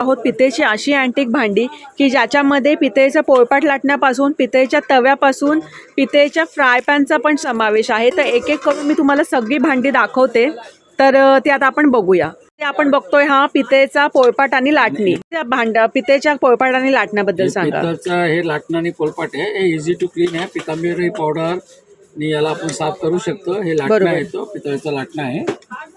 आहोत पितेची अशी अँटिक भांडी की ज्याच्यामध्ये पितेचं पोळपाट लाटण्यापासून पितेच्या तव्यापासून पितेच्या फ्राय पॅनचा पण समावेश आहे. तर एक एक करून मी तुम्हाला सगळी भांडी दाखवते. तर ते आता आपण बघूया. ते आपण बघतोय हा पितेचा पोळपाट आणि लाटणी. त्या भांड पितेच्या पोळपाट आणि लाटण्याबद्दल सांगा. हे लाटणं आणि पोलपाट आहे हे इझी टू क्लीन आहे. पितांबरी पावडर आणि याला आपण साफ करू शकतो. हे लाटणं बरोबर. आहे तो पितळचा लाटणं आहे.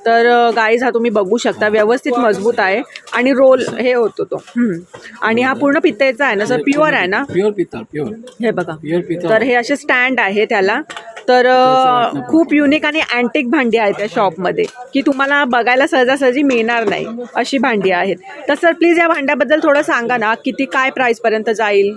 तर गाईज हा तुम्ही बघू शकता व्यवस्थित मजबूत आहे आणि रोल हे होतो तो. हम्म. आणि हा पूर्ण पितेचा आहे ना सर प्युअर आहे ना? प्युअर पितळ प्युअर हे बघा. प्युअर पितळ. तर हे असे स्टँड आहे त्याला. तर अ, खूप युनिक आणि अँटिक भांडी आहेत त्या शॉपमध्ये की तुम्हाला बघायला सहजासहजी मिळणार नाही अशी भांडी आहेत. तर सर प्लीज या भांड्याबद्दल थोडं सांगा ना किती काय प्राईसपर्यंत जाईल?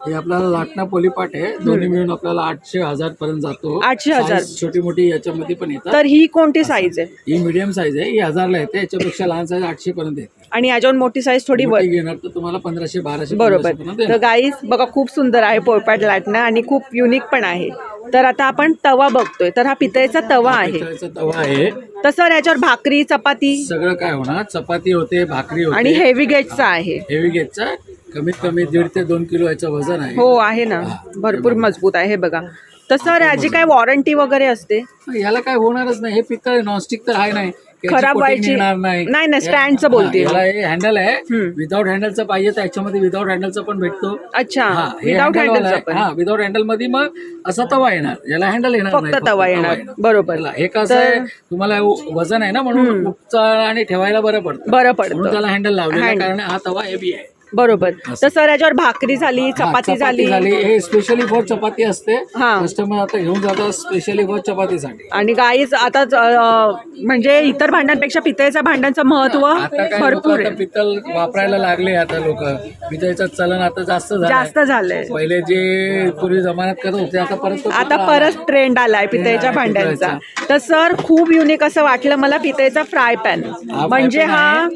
हे आपल्याला लाटणं पोलीपाट आहे. दोन्ही मिळून आपल्याला आठशे हजार पर्यंत जातो. 800,000. Size छोटी मोठी याच्यामध्ये पण येतात. तर ही कोणती साईज आहे? ही मिडियम साईज आहे. ही हजारला येते. याच्यापेक्षा लहान साईज आठशे पर्यंत येते. आणि याच्यावर मोठी साईज थोडी वर. मोठी घेणार तर तुम्हाला पंधराशे बाराशे बरोबर. तर येणार. गाईज बघा खूप सुंदर आहे पोळपाट लाटणं आणि खूप युनिक पण आहे. तर आता आपण तवा बघतोय. तर हा पितळेचा तवा आहे. पितळेचा तवा आहे. तर सर याच्यावर भाकरी चपाती? सगळं काय होणार? चपाती होते भाकरी आणि हेवी गेटचा आहे. हेवी गेटचा कमीत कमी दीड ते दोन किलो याचं वजन आहे. हो आहे ना. भरपूर मजबूत आहे हे बघा. तर सर याची काय वॉरंटी वगैरे असते? याला काय होणारच नाही. हे पितळ नॉनस्टिक तर आहे नाही. याची खराब व्हायची- येणार नाही. नाही, नाही, स्टँडचं. हा, याला हे हँडल आहे. हम्म. विदाऊट हँडलचं पाहिजे तर याच्यामध्ये विदाऊट हँडलचं पण भेटतो. अच्छा. हा हे विदाउट handle वाला हँडलचा आहे. पण. हा विदाऊट हँडलमध्ये मग असा तवा येणार. याला हँडल येणार फक्त नाही तवा येणार. बरोबर. याला हे कसं आहे तुम्हाला वजन आहे ना म्हणून उपचार आणि ठेवायला बरं पडतं. बरं म्हणून पडतं. त्याला हँडल लावलेलं आहे, Handle. कारण हा तवा हेवी आहे. बरोबर. तर सर याच्यावर भाकरी झाली चपाती झाली. हे स्पेशली फॉर चपाती असते. हा. कस्टमर आता घेऊन जातात स्पेशली फॉर चपातीसाठी. आणि गाईज आता अं, म्हणजे इतर भांड्यांपेक्षा पितळेच्या भांड्यांचं महत्त्व आता काय लोक भरपूर आता आहे. पितल वापरायला लागले आता लोक. पितळेचं चलन आता जास्त झालं जास्त झालंय. पहिले जे पूर्वी जमान्यात करत होते आता परत तो आता पितळ परत ट्रेंड आलाय पितळेच्या भांड्यांचा. तर सर खूप युनिक असं वाटलं मला पितळेचा फ्राय पॅन fry म्हणजे pan हा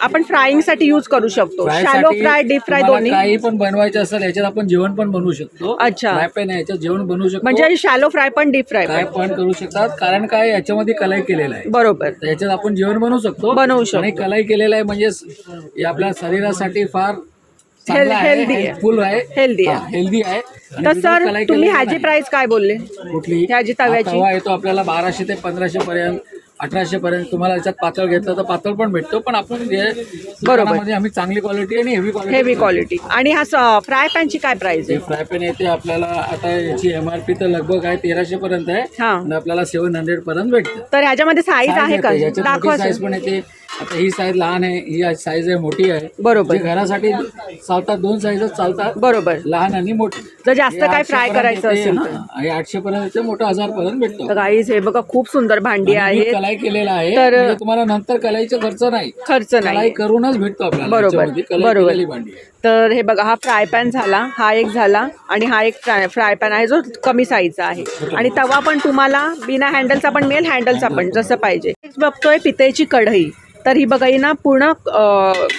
आपण फ्राईंगसाठी यूज करू शकतो. Fry shallow fry deep fry दोन्ही काही पण बनवायचं असेल याच्यात आपण जेवण पण बनवू शकतो अच्छा. फ्राय पॅन याच्यात जेवण बनवू शकतो म्हणजे शॅलो फ्राय पण डीप फ्राय काय पण करू शकतात कारण काय याच्यामध्ये कलाई केलेलं आहे बरोबर तर याच्यात आपण जेवण बनवू शकतो बनवू शकतो. आणि कलाई केलेलं आहे म्हणजे हे आपल्या शरीरासाठी फार चांगलं आहे healthy आहे. आहे Healthy आहे. हेल्दी आहे आणि तर सर कलाई तुम्ही केलेलं ह्याची नाही. प्राइस काय बोलले कुठली ह्याची हा तव्याची? तवा येतो आपल्याला बाराशे ते पंधराशे पर्यंत अठराशे पर्यंत तुम्हाला याच्यात पातळ घेतलं तर पातळ पण भेटतो पण आपण दुकानामध्ये आम्ही चांगली क्वालिटी आणि हेवी क्वालिटी हेवी क्वालिटी आणि हा फ्राय पॅनची काय प्राइस आहे? फ्राय पॅन येते आपल्याला आता याची एम आर पी तर लगभग आहे तेराशे पर्यंत आहे. हा. आणि आपल्याला सेव्हन हंड्रेड पर्यंत भेटते. तर ह्याच्यामध्ये साईज आहे का? साईज. पण येते. आता ही साईज लहान आहे ही साईज आहे मोठी आहे. बरोबर. जे घरासाठी चालतात दोन साईजच चालतात. बरोबर. लहान आणि मोठी. जर जास्त काय 800 फ्राय करायचं असेल हा. तर? आठशे पर्यंत येते मोठं हजार पर्यंत भेटतो गाईज हे बघा खूप सुंदर भांडी आहे कलाई केलेला आहे. तर- म्हणजे तुम्हाला नंतर कलाईचा खर्च नाही. खर्च कलाई नाही करूनच भेटतो आपल्याला. बरोबर, बरोबर. भांडी. तर हे बघा हा फ्राय पॅन झाला हा एक झाला आणि हा एक फ्राय पॅन आहे जो कमी साईजचा आहे. आणि तवा पण तुम्हाला बिना हँडलचा पण मिळेल हँडलचा पण जसं पाहिजे. बघतोय पितळेची कढई. तर ही बघा ही ना पूर्ण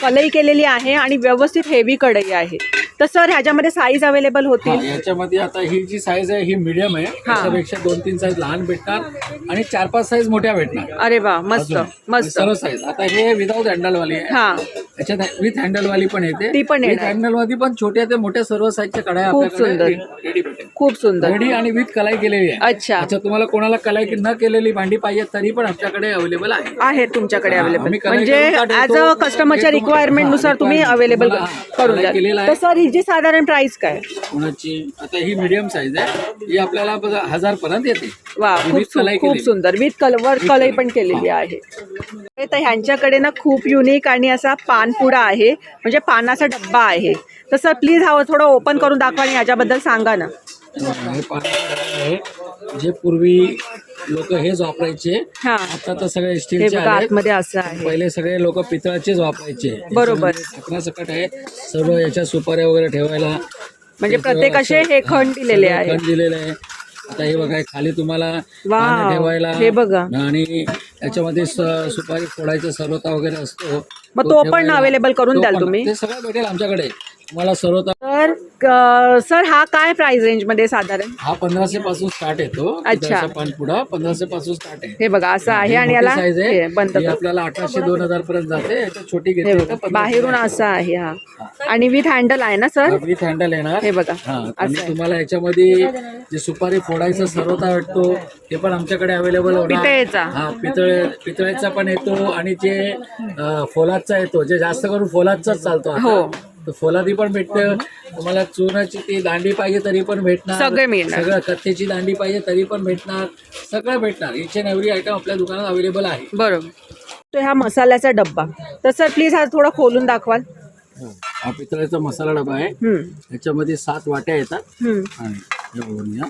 कलई केलेली आहे आणि व्यवस्थित हेवी कढई आहे. तर सर ह्याच्यामध्ये साईज अवेलेबल होतील? याच्यामध्ये आता ही जी साईज आहे ही मिडियम आहे. त्याच्यापेक्षा दोन तीन साईज लहान भेटणार आणि चार पाच साईज मोठ्या भेटणार. अरे वा मस्त मस्त. सर्व साईज आता हे विदाऊट हँडल वाली आहे. हा. याच्यात विथ हँडल वाली पण येते. ती पण येणार. हँडलमध्ये पण छोट्या ते मोठ्या सर्व साईजच्या कढाया खूप सुंदर. रेडी भेटेल. खूप सुंदर. रेडी आणि विथ कलाई केलेली आहे. अच्छा. अच्छा तुम्हाला कोणाला कलाई न केलेली भांडी पाहिजे तरी पण आमच्याकडे अवेलेबल आहे. आहे तुमच्याकडे अवेलेबल म्हणजे ऍज? अ कस्टमरच्या हे रिक्वायरमेंटनुसार हा, तुम्ही. अवेलेबल करून. तर सर हिची साधारण प्राइस काय? कोणाची? आता ही मिडियम साईज आहे. ही आपल्याला बघा हजार पर्यंत येते. वा ही खूप with सु- कलाई खूप केलेली. सुंदर. विथ कलर कलई पण केलेली आहे. तर ह्यांच्याकडे ना खूप युनिक आणि असा पानपुडा आहे. म्हणजे पानाचा डब्बा आहे. तर सर प्लीज हा थोडं ओपन करून दाखवा आणि याच्याबद्दल सांगा ना. हे पाणी आहे. जे पूर्वी लोक हेच वापरायचे हा आता तर सगळे हे स्टीलचे बघा आले आतमध्ये असं आहे पहिले सगळे लोक पितळाचेच वापरायचे बरोबर. सकट आहे सर्व याच्या सुपाऱ्या वगैरे ठेवायला म्हणजे प्रत्येक असे हे खंड दिलेले आहे खंड दिलेले आहे आता हे बघा खाली तुम्हाला वाव. ठेवायला हे बघा. आणि याच्यामध्ये स- सुपारी फोडायचा सर्वता वगैरे असतो मग तो पण ठेवायला. available करून तो द्याल पण. तुम्ही? ते सगळं भेटेल आमच्याकडे तुम्हाला सर्वता तर तर सर हा काय प्राइस रेंजमध्ये साधारण हा पंधराशे पासून स्टार्ट येतो अच्छा. पानपुडा पंधराशे पासून स्टार्ट आहे हे बघा असं आहे आणि याला साईज आहे ही. आपल्याला अठराशे दोन हजार पर्यंत जाते याच्यात छोटी हे घेतली बघा तर 1500 बाहेरून असं आहे हा आणि विथ हँडल आहे ना सर विथ हँडल येणार हे बघा हा असं आणि आहे. तुम्हाला याच्यामध्ये जे सुपारी फोडायचं सर्वता भेटतो ते पण आमच्याकडे अवेलेबल पितळेचा. हा पितळे पितळेचा पण येतो आणि जे अं, फोलादचा येतो जे जास्त करून फोलादचाच चालतो. हो. फोलादी पण भेटते. तुम्हाला चुनाची ती दांडी पाहिजे तरी पण भेटणार. सगळे मिळणार. सगळं कथेची दांडी पाहिजे तरी पण भेटणार. सगळं भेटणार. इच अँड एव्हरी आयटम आपल्या दुकानात अवेलेबल आहे. बरोबर. तो ह्या मसाल्याचा डब्बा. तर सर प्लीज हा थोडा खोलून दाखवाल. हा. पितळेचा मसाला डबा आहे. हम्म, याच्यामध्ये सात वाट्या येतात. हम्म. आणि हे बघून घ्या.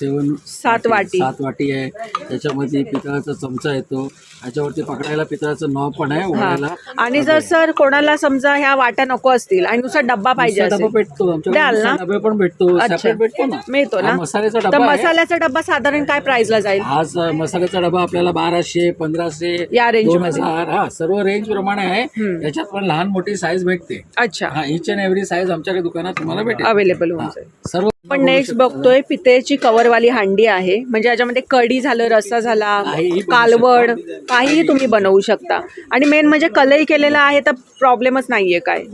सेवन सात वाटी. सात वाटी आहे. त्याच्यामध्ये पितळाचा चमचा येतो. याच्यावरती पकडायला पितळाचं नॉब पण आहे ओढायला. आणि जर सर कोणाला समजा ह्या वाट्या नको असतील आणि नुसता डब्बा पाहिजे डबा भेटतो द्याल आमच्याकडे ना? डबे पण भेटतो अच्छा. सेपरेट भेटतो ना. मिळतो ना? हा मसाल्याचा तर डबा आहे. मसाल्याचा डब्बा साधारण काय प्राइसला जाईल? आज मसाल्याचा डबा आपल्याला बाराशे पंधराशे या range दोन मध्ये. हजार हा सर्व रेंज प्रमाणे आहे. हम्म. याच्यात पण लहान मोठी साईज भेटते. अच्छा. हा इच अँड एव्हरी साईज आमच्याकडे दुकानात तुम्हाला भेटेल. अवेलेबल होऊन जाईल. सर्व पण नेक्स्ट बघतोय पितेची कवरवाली हांडी आहे. म्हणजे याच्यामध्ये कढी झालं रस्सा झाला कालवड काहीही तुम्ही बनवू शकता. आणि मेन म्हणजे कलई केलेला आहे तर प्रॉब्लेमच नाहीये काय.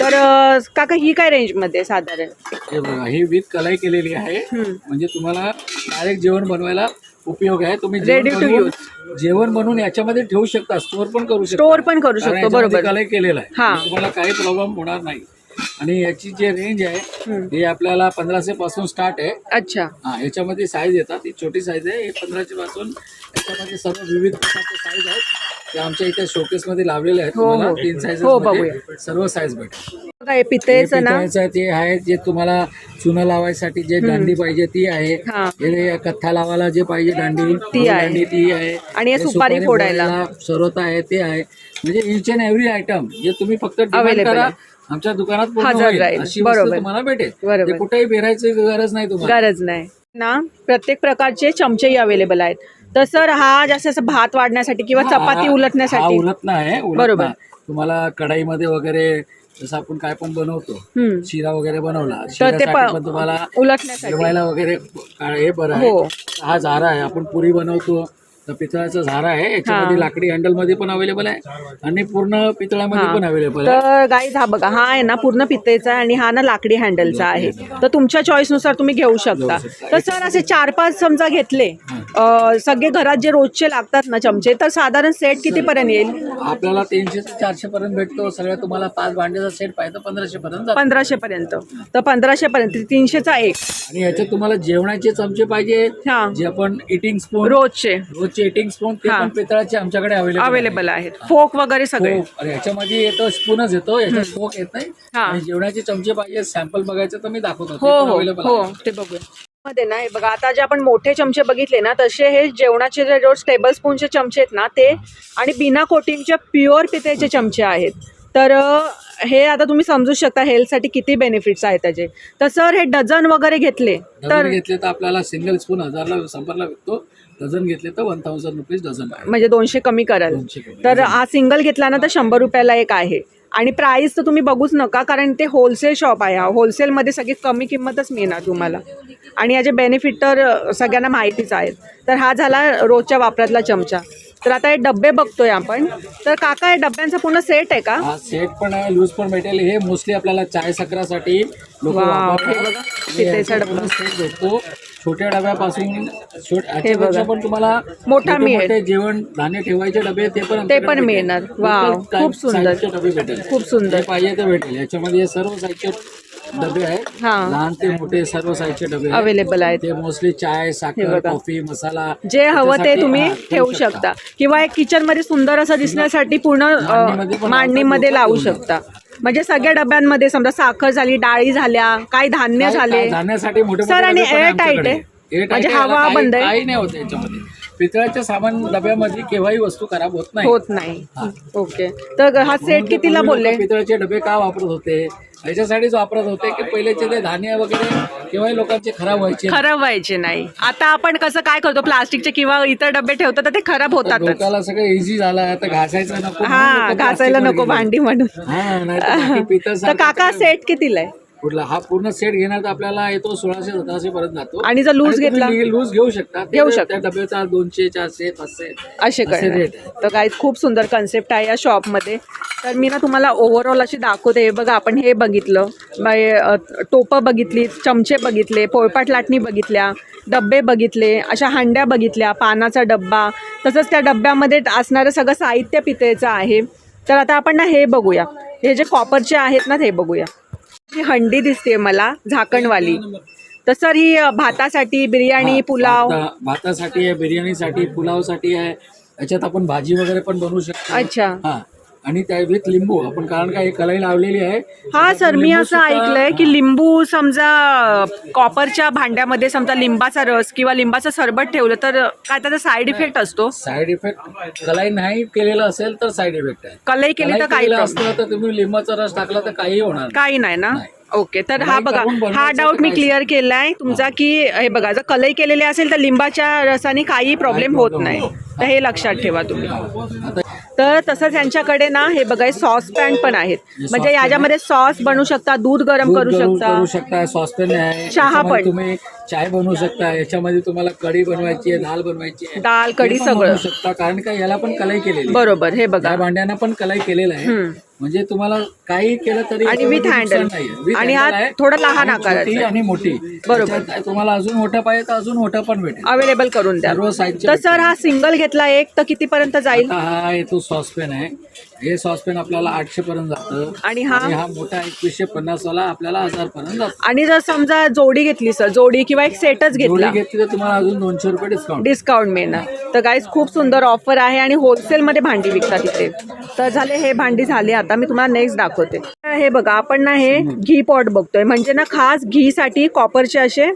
तर काका ही काय रेंजमध्ये आहे साधारण? हे बघा ही विथ कलाई आहे. हम्म. म्हणजे तुम्हाला डायरेक्ट जेवण बनवायला उपयोग आहे. तुम्ही Ready to बनवून- जेवण बनवून याच्यामध्ये ठेवू शकता. स्टोअर पण करू शकता. स्टोअर पण करू शकतो बरोबर. कलाई केलेला आहे. हा. तुम्हाला काही प्रॉब्लेम होणार नाही. आणि याची जे रेंज आहे ही आपल्याला पंधराशे पासून स्टार्ट आहे. अच्छा. हा याच्यामध्ये साईज येतात. ही छोटी साईज आहे. ही पंधराशे पासून याच्यामध्ये सर्व विविध प्रकारचे साईज आहेत. ते आमच्या इथे शोकेस मध्ये लावलेले आहेत. हो, तुम्हाला हो. तीन साईज हो, बघूया. सर्व साईज भेटेल. बघा हे पितेचं ना? पितळेचं ते आहे जे तुम्हाला चुना लावायसाठी जे दांडी पाहिजे ती आहे. हा. हे कथ्था लावायला जे पाहिजे दांडी. ती आहे. दांडी ती आहे. आणि हे सुपारी फोडायला. सर्वत आहे ते आहे. म्हणजे इच अँड एव्हरी आयटम जे तुम्ही फक्त डिमांड Available करा आहे. आमच्या दुकानात पूर्ण हजर होईल. राहील. अशी वस्तू बरोबर. तुम्हाला भेटेल बरोबर. ते कुठेही फिरायची गरज नाही तुम्हाला गरज नाही ना प्रत्येक प्रकारचे चमचेही अवेलेबल आहेत तर सर हा जास्त असं भात वाढण्यासाठी किंवा चपाती हा- उलटण्यासाठी उलट आहे बरोबर. तुम्हाला कढाईमध्ये वगैरे जसं आपण काय पण बनवतो हम्म. शिरा वगैरे बनवला तर ते शिऱ्यासाठी प- पण तुम्हाला उलटण्यासाठी जेवायला वगैरे का- हे बरं आहे हो. हा झारा आहे आपण पुरी बनवतो पितळाचा झारा आहे. याच्यामध्ये लाकडी हँडलमध्ये पण अवेलेबल आहे आणि पूर्ण पितळामध्ये पण अवेलेबल आहे. तर गाईज हा बघा हा आहे ना पूर्ण पित्तेचा आहे आणि हा ना लाकडी हँडलचा आहे. तर तुमच्या चॉईसनुसार तुम्ही घेऊ शकता. तर सर असे चार पाच समजा घेतले. अं, सगळे घरात जे रोजचे लागतात ना चमचे तर साधारण सेट कितीपर्यंत येईल? आपल्याला तीनशे ते चारशे पर्यंत भेटतो. सगळ्या तुम्हाला पाच भांड्याचा सेट पाहिजे पंधराशे पर्यंत जातो. पंधराशे पर्यंत तर पंधराशे पर्यंत तीनशेचा एक. आणि याच्यात तुम्हाला जेवणाचे चमचे पाहिजे. हा. जे आपण इटिंग स्पून रोजचे. रोजचे इटिंग स्पून ते हा. पण पितळाचे आमच्याकडे अवेलेबल अवेलेबल आहेत. फोक वगैरे सगळे. याच्यामध्ये येतो स्पूनच येतो याच्यात फोक येत नाही. हा. आणि जेवणाचे चमचे पाहिजे सॅम्पल बघायचं तर मी दाखवतो हो हो हो ते बघूया. मध्ये ना हे बघा आता जे आपण मोठे चमचे बघितले ना तसे हे जेवणाचे जे रोज टेबल स्पूनचे चमचे आहेत ना ते आणि बिना कोटिंगचे प्युअर पितेचे चमचे आहेत. तर अं, हे आता तुम्ही समजू शकता हेल्थसाठी किती बेनिफिट्स आहेत त्याचे. तर सर हे डझन वगैरे घेतले तर घेतले तर आपल्याला सिंगल स्पून हजारला संपरला विकतो. डझन घेतले तर वन थाउजंड रुपीज डझन आहे. म्हणजे दोनशे कमी कराल. दोनशे कमी. तर हा सिंगल घेतला ना तर शंभर रुपयाला एक आहे. आणि प्राईस तर तुम्ही बघूच नका कारण ते होलसेल शॉप आहे. हा होलसेलमध्ये सगळी कमी किंमतच मिळणार तुम्हाला. आणि याचे बेनिफिट तर अ, सगळ्यांना माहितीच आहेत. तर हा झाला रोजच्या वापरातला चमचा. तर आता हे डब्बे बघतोय आपण तर काका हे डब्यांचा पूर्ण सेट आहे का हा सेट पण आहे लूज पण भेटेल हे मोस्टली आपल्याला चाय सक्रासाठी लोक वाव, हे बघा, पितळेचा डब्बा. सेट भेटतो छोट्या डब्यापासून छोट- बघा. याच्यापेक्षा पण तुम्हाला मोठा मिळेल. मोठे जेवण धान्य ठेवायचे डबे ते पण ते पण. मिळणार. वाव, टाईप खूप सुंदर. डबे भेटेल खूप सुंदर. जे पाहिजे ते भेटेल याच्यामध्ये हे सर्व साईजचे डबे आहेत हा. लहान ते मोठे सर्व साईजचे डबे आहेत. अवेलेबल आहेत ते मोस्टली चाय हे साखर बघा. कॉफी मसाला जे हवं ते त्याच्यासाठी, तुम्ही हा, ठेवू शकता किंवा एक किचनमध्ये सुंदर असं दिसण्यासाठी पूर्ण मांडणीमध्ये अ, पण मांडणीमध्ये लावतात लावू लोकं शकता म्हणजे सगळ्या डब्यांमध्ये समजा साखर झाली डाळी झाल्या काही धान्य काय- झाले काय धान्यासाठी मोठे सर, आणि आमच्याकडे. tight आहे? म्हणजे हवा बंद आहे? काही नाही होत याच्यामध्ये पितळाच्या सामान डब्यामध्ये केव्हाही वस्तू खराब होत नाही. होत नाही. ओके. तर हा सेट कितीला बोलले? पितळाचे डबे का वापरत होते? याच्यासाठीच वापरत होते की पहिलेचे ते धान्य वगैरे केव्हाही लोकांचे खराब व्हायचे? खराब व्हायचे नाही. आता आपण कसं काय करतो? प्लास्टिकचे किंवा इतर डबे ठेवतो तर ते खराब होतातच. डोक्याला सगळं इझी झालं. आता घासायचं नको म्हणून हा लोकं घासायला plastic नको गेले. भांडी म्हणून. हा नाही तर बाकी पितळ तर सारखं काका सेट कितीला आहे? कुठला हा पूर्ण सेट घेणार तर आपल्याला येतो सोळाशे सतराशे पर्यंत जातो. आणि जर लूज घेतला लूज घेऊ शकता. घेऊ शकता. त्या डब्याचा दोनशे चारशे पाचशे असे असे करणार रेट आहे. तर काय खूप सुंदर कन्सेप्ट आहे या शॉपमध्ये तर मी ना तुम्हाला ओव्हरऑल अशी दाखवते. हे बघा आपण हे बघितलं. बाय अ, टोपं बघितली चमचे बघितले पोळपाट लाटणी बघितल्या डब्बे बघितले अशा हांड्या बघितल्या पानाचा डब्बा. तसंच त्या डब्यामध्ये असणारं सगळं साहित्य पितळेचं आहे. तर आता आपण ना हे बघूया. हे जे कॉपरचे आहेत ना ते बघूया. हंडी दिसते मला झाकणवाली. तर सर ही भातासाठी बिर्याणी पुलाव? भाता- भातासाठी आहे बिर्याणीसाठी पुलावसाठी आहे. याच्यात आपण भाजी वगैरे पण बनवू शकतो. अच्छा. हा. आणि त्या विथ लिंबू आपण कारण काय कलाई लावलेली आहे हा सर मी असं ऐकलंय की लिंबू समजा कॉपरच्या भांड्यामध्ये समजा लिंबाचा रस किंवा लिंबाचं सरबत ठेवलं तर काय त्याचा साईड इफेक्ट असतो साईड इफेक्ट कलाई नाही केलेलं असेल तर साईड इफेक्ट आहे कलई केली तर काही. असतं तर तुम्ही लिंबाचा रस टाकला तर काही होणार. काही नाही ना. ओके तर हा बघा हा डाऊट मी क्लिअर केलाय. तुमचा की हे बघा जर कलई केलेली असेल तर लिंबाच्या रसाने काही प्रॉब्लेम होत नाही. तर हे लक्षात ठेवा तुम्ही. तर तसंच यांच्याकडे ना हे बघा सॉस पॅन पण आहेत. म्हणजे याच्यामध्ये सॉस बनवू शकता दूध गरम करू शकता. करू शकता सॉसपॅन आहे. चहा पण. तुम्ही चाय बनवू शकता. याच्यामध्ये तुम्हाला कढी बनवायची आहे दाल बनवायची आहे. दाल कढी सगळं. शकता. कारण का याला पण कलाई केलेली आहे. बरोबर हे बघा. भांड्यांना पण कलाई केलेलं आहे. म्हणजे तुम्हाला काही केलं तरी आणि नाहीये. With आणि हा. थोडा लहान आकाराचा. आणि मोठी बरोबर. तुम्हाला अजून मोठा पाहिजे तर अजून मोठा पण भेटेल अवेलेबल करून द्या सर्व तर सर हा सिंगल घेतला एक तर कितीपर्यंत जाईल हा येतो सॉसपेन आहे हे सॉसपेन आपल्याला आठशे पर्यंत जातं. आणि हा? हा मोठा एकवीसशे पन्नास वाला आपल्याला हजार पर्यंत जातो. आणि जर समजा जोडी घेतली सर जोडी किंवा एक सेटच जोडी घेतला घेतली तर तुम्हाला अजून दोनशे रुपये डिस्काउंट डिस्काउंट मिळणार. तर गाईज खूप सुंदर ऑफर आहे आणि होलसेलमध्ये भांडी विकतात इथे. तर झाले हे भांडी झाले. आता मी तुम्हाला नेक्स्ट दाखवते. हे बघा आपण ना हे घी पॉट बघतोय. म्हणजे ना खास घीसाठी कॉपरचे असे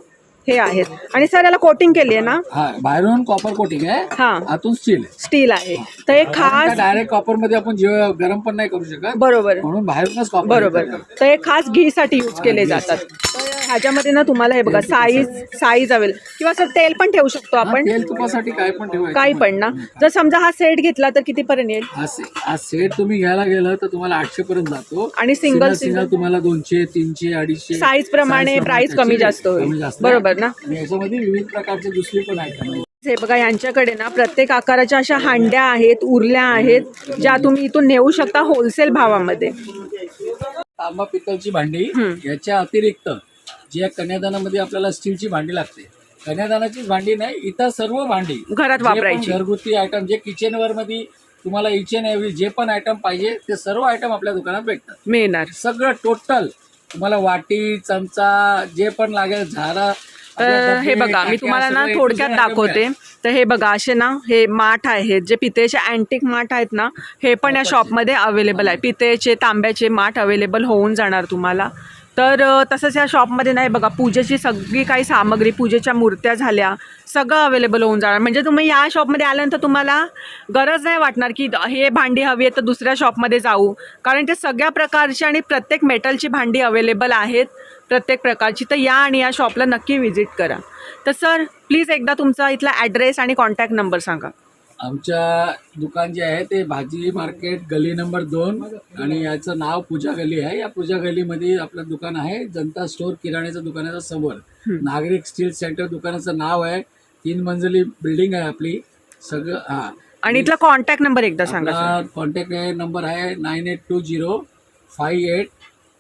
हे आहेत. आणि सर याला कोटिंग केली आहे ना? हा बाहेरून कॉपर कोटिंग आहे. हा. आतून स्टील आहे. स्टील आहे. तर हे. खास डायरेक्ट कॉपरमध्ये आपण गरम पण नाही करू शकत. बरोबर. म्हणून बाहेरूनच कॉपर बरोबर. तर हे खास घीसाठी यूज केले जातात. तर ह्याच्यामध्ये ना तुम्हाला हे बघा साईज साईज अवेल किंवा सर तेल पण ठेवू शकतो आपण. तेल तुपासाठी काय पण ठेवायचं काही पण ना. जर समजा हा सेट घेतला तर कितीपर्यंत येईल? हा से- हा सेट तुम्ही घ्यायला गेलं तर तुम्हाला आठशे पर्यंत जातो. आणि single- सिंगल तुम्हाला दोनशे तीनशे अडीचशे. Size प्रमाणे price त्याची कमी जास्त होईल. कमी जास्त बरोबर. ना? याच्यामध्ये विविध प्रकारचे दुसरी पण आयटम आहे हे बघा यांच्याकडे ना प्रत्येक आकाराच्या अशा हांड्या आहेत उरल्या आहेत ज्या तुम्ही इथून नेऊ शकता होलसेल भावामध्ये तांबा पितळची भांडी. याच्या अतिरिक्त जी कन्यादानामध्ये आपल्याला स्टीलची भांडी लागते कन्यादानाचीच भांडी नाही इतर सर्व भांडी घरात वापरायची. घरगुती आयटम जे किचनवर मध्ये तुम्हाला इच अँड एव्हरी जे पण आयटम पाहिजे ते सर्व आयटम आपल्या दुकानात भेटतात मिळणार सगळं टोटल तुम्हाला वाटी चमचा जे पण लागेल झारा तर हे बघा मी तुम्हाला ना थोडक्यात दाखवते. तर हे बघा असे ना हे माठ आहेत जे पितेचे अँटिक माठ आहेत ना हे पण या शॉपमध्ये अवेलेबल आहे. पितेचे तांब्याचे माठ अवेलेबल होऊन जाणार तुम्हाला. तर तसंच या शॉपमध्ये नाही बघा पूजेची सगळी काही सामग्री पूजेच्या मूर्त्या झाल्या सगळं अवेलेबल होऊन जाणार. म्हणजे तुम्ही या शॉपमध्ये आल्यानंतर तुम्हाला गरज नाही वाटणार की हे भांडी हवी आहे तर दुसऱ्या शॉपमध्ये जाऊ. कारण ते सगळ्या प्रकारची आणि प्रत्येक मेटलची भांडी अवेलेबल आहेत. प्रत्येक प्रकारची तर या आणि या शॉपला नक्की व्हिजिट करा. तर सर प्लीज एकदा तुमचा इथला ॲड्रेस आणि कॉन्टॅक्ट नंबर सांगा. आमच्या दुकान जे आहे ते भाजी मार्केट गली नंबर दोन आणि याचं नाव पूजा गली आहे. या पूजा गलीमध्ये आपलं दुकान आहे जनता स्टोअर किराण्याचं दुकानाच्या समोर. नागरिक स्टील सेंटर दुकानाचं नाव आहे. तीन मंजली बिल्डिंग आहे आपली. सगळं हा. आणि इथला कॉन्टॅक्ट नंबर एकदा सांगा कॉन्टॅक्ट नंबर आहे nine eight two zero five eight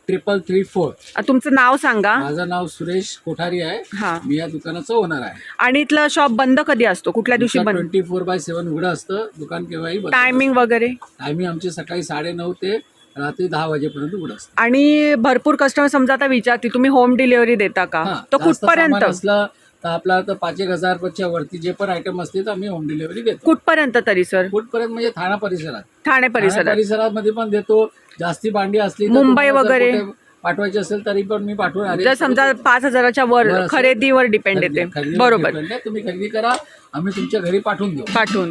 triple three four अ, तुमचं नाव सांगा. माझं नाव सुरेश कोठारी आहे. हां. मी या दुकानाचं ओनर आहे. आणि इथलं शॉप बंद कधी असतो? कुठल्या दिवशी बंद? ट्वेंटी फोर बाय सेवन उघडं असतं. दुकान केव्हाही बंद टायमिंग वगैरे? टायमिंग आमची सकाळी साडेनऊ ते रात्री दहा वाजेपर्यंत उघडं असतं. आणि भरपूर कस्टमर समजा आता विचारतील तुम्ही होम डिलिव्हरी देता का? हां, तर जास्त कुठपर्यंत? सामान असलं तर आपला तर पाच एक हजारच्या वरती जे पण आयटम असते तर आम्ही होम डिलिव्हरी देतो. कुठपर्यंत तरी सर कुठपर्यंत? म्हणजे ठाणा परिसरात. ठाणे ठाणा परिसरात. परिसरामध्ये पण देतो. जास्ती भांडी असली तर मुंबई तुम्हाला जर वगैरे? कुठे पाठवायची असेल तरी पण मी पाठवून जर समजा पाच हजाराच्या वर बरं. खरेदीवर डिपेंड येते बरोबर. तुम्ही खरेदी करा आम्ही तुमच्या घरी पाठवून देऊ पाठवून